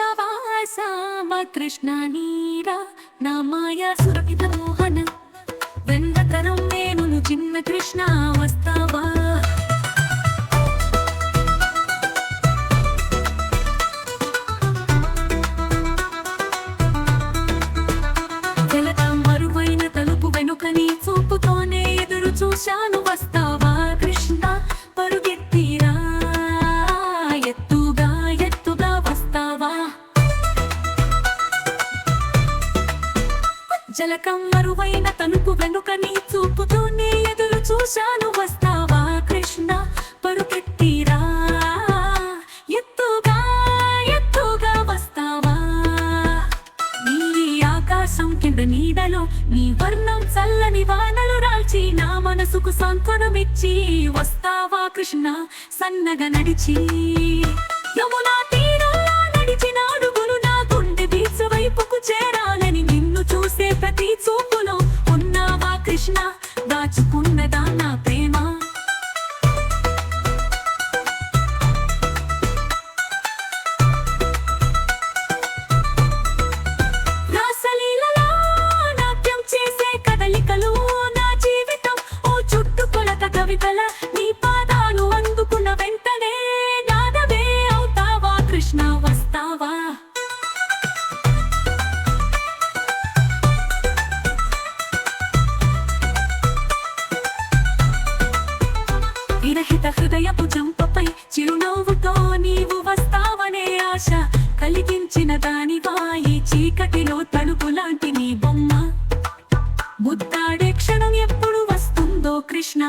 పంచవాసామ కృష్ణ నీరా నా మాయా సురపిత మోహన వెందతరం నేను చిన్న కృష్ణ వస్త జలకం మరువైన తనుపు వెనుక నీ చూపుతోనే ఎదురు చూశాను వస్తావా కృష్ణ? పరుకెత్తిరా ఎత్తుగా ఎత్తుగా వస్తావా? నీ ఆకాశం కింద నీడలో నీ వర్ణం చల్లని వానలు రాల్చి నా మనసుకు సాంత్వనమిచ్చి వస్తావా కృష్ణ? సన్నగా నడిచి యమునా తీరంలో నడిచినాడు దాచుకున్నదా నా విరహిత హృదయపు జంపపై చిరునవ్వుతో నీవు వస్తావనే ఆశ కలిగించిన దాని ఈ చీకటిలో తలుపు లాంటి నీ బొమ్మ. బుద్ధాడే క్షణం ఎప్పుడు వస్తుందో కృష్ణ.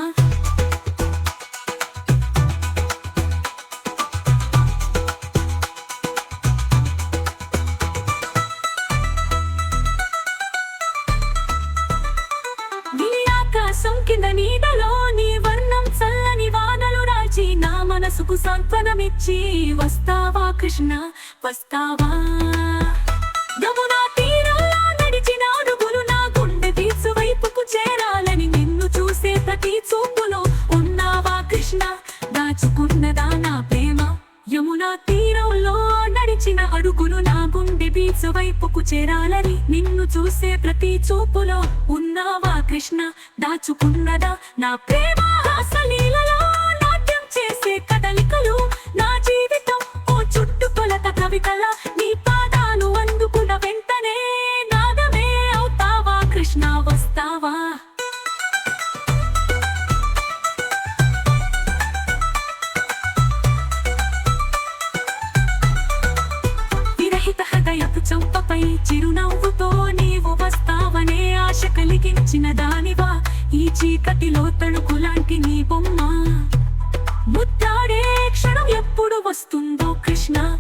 ఆకాశం కింద నీడలో మనసుకు సాంత్వనమిచ్చి వస్తావా కృష్ణ? వస్తావా? యమునా తీరాలా నడిచిన అడుగులు నా గుండె తీర్చు వైపుకు చేరాలని నిన్ను చూసే ప్రతి చూపులో ఉన్నావా కృష్ణ? దాచుకున్నదా నా ప్రేమ? యమునా తీరంలో నడిచిన అడుగులు నా గుండె బీచ్ వైపుకు చేరాలని నిన్ను చూసే ప్రతి చూపులో ఉన్నావా కృష్ణ? దాచుకున్నదా నా ప్రేమ? అసలి చిరునవ్వుతో నీవు వస్తావనే ఆశ కలిగించిన దానివా? ఈ చీకటిలో తణుకు లాంటి నీ బొమ్మ. ముద్దాడే క్షణం ఎప్పుడు వస్తుందో కృష్ణ.